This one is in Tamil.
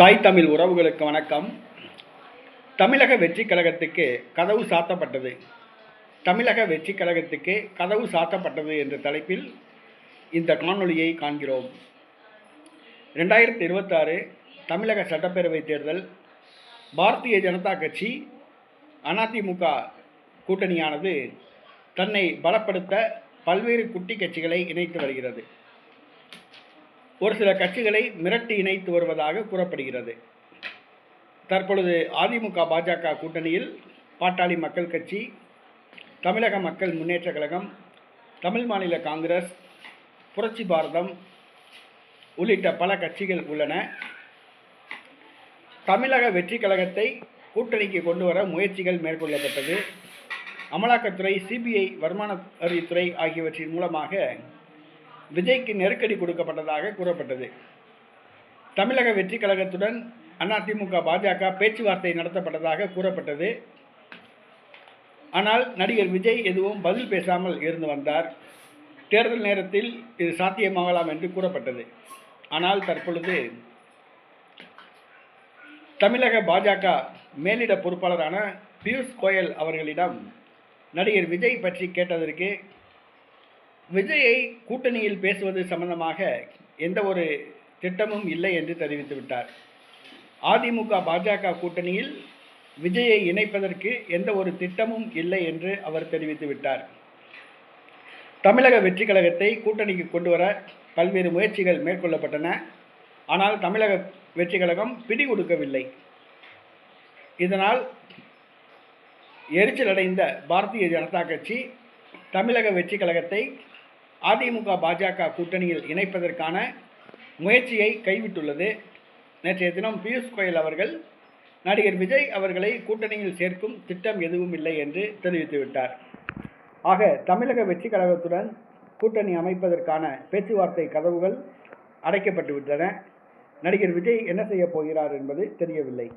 தாய் தமிழ் உறவுகளுக்கு வணக்கம். தமிழக வெற்றி கழகத்துக்கு கதவு சாத்தப்பட்டது. தமிழக வெற்றி கழகத்துக்கு கதவு சாத்தப்பட்டது என்ற தலைப்பில் இந்த காணொளியை காண்கிறோம். ரெண்டாயிரத்தி இருபத்தாறு தமிழக சட்டப்பேரவை தேர்தல் பாரதிய ஜனதா கட்சி அதிமுக கூட்டணியானது தன்னை பலப்படுத்த பல்வேறு குட்டி கட்சிகளை இணைத்து வருகிறது. ஒரு சில கட்சிகளை மிரட்டி இணைத்து வருவதாக கூறப்படுகிறது. தற்பொழுது அதிமுக பாஜக கூட்டணியில் பாட்டாளி மக்கள் கட்சி தமிழக மக்கள் முன்னேற்றக் கழகம் தமிழ் மாநில காங்கிரஸ் புரட்சி பாரதம் உள்ளிட்ட பல கட்சிகள் உள்ளன. தமிழக வெற்றி கழகத்தை கூட்டணிக்கு கொண்டு வர முயற்சிகள் மேற்கொள்ளப்பட்டது. அமலாக்கத்துறை சிபிஐ வருமான வரித்துறை ஆகியவற்றின் மூலமாக விஜய்க்கு நெருக்கடி கொடுக்கப்பட்டதாக கூறப்பட்டது. தமிழக வெற்றி கழகத்துடன் அதிமுக பாஜக பேச்சுவார்த்தை நடத்தப்பட்டதாக கூறப்பட்டது. ஆனால் நடிகர் விஜய் எதுவும் பதில் பேசாமல் இருந்து வந்தார். தேர்தல் நேரத்தில் இது சாத்தியமாகலாம் என்று கூறப்பட்டது. ஆனால் தற்பொழுது தமிழக பாஜக மேலிட பொறுப்பாளரான பியூஷ் கோயல் அவர்களிடம் நடிகர் விஜய் பற்றி கேட்டதற்கு விஜயை கூட்டணியில் பேசுவது சம்பந்தமாக எந்த ஒரு திட்டமும் இல்லை என்று தெரிவித்து விட்டார். அதிமுக பாஜக கூட்டணியில் விஜயை இணைப்பதற்கு எந்த ஒரு திட்டமும் இல்லை என்று அவர் தெரிவித்து விட்டார். தமிழக வெற்றி கழகத்தை கூட்டணிக்கு கொண்டு வர பல்வேறு முயற்சிகள் மேற்கொள்ளப்பட்டன. ஆனால் தமிழக வெற்றி கழகம் பிடி கொடுக்கவில்லை இதனால் எரிச்சலடைந்த பாரதிய ஜனதா கட்சி தமிழக வெற்றி கழகத்தை அதிமுக பாஜக கூட்டணியில் இணைப்பதற்கான முயற்சியை கைவிட்டுள்ளது. நேற்றைய தினம் பியூஷ் கோயல் அவர்கள் நடிகர் விஜய் அவர்களை கூட்டணியில் சேர்க்கும் திட்டம் எதுவும் இல்லை என்று தெரிவித்துவிட்டார் ஆக தமிழக வெற்றி கழகத்துடன் கூட்டணி அமைப்பதற்கான பேச்சுவார்த்தை கதவுகள் அடைக்கப்பட்டுவிட்டன நடிகர் விஜய் என்ன செய்ய போகிறார் என்பது தெரியவில்லை.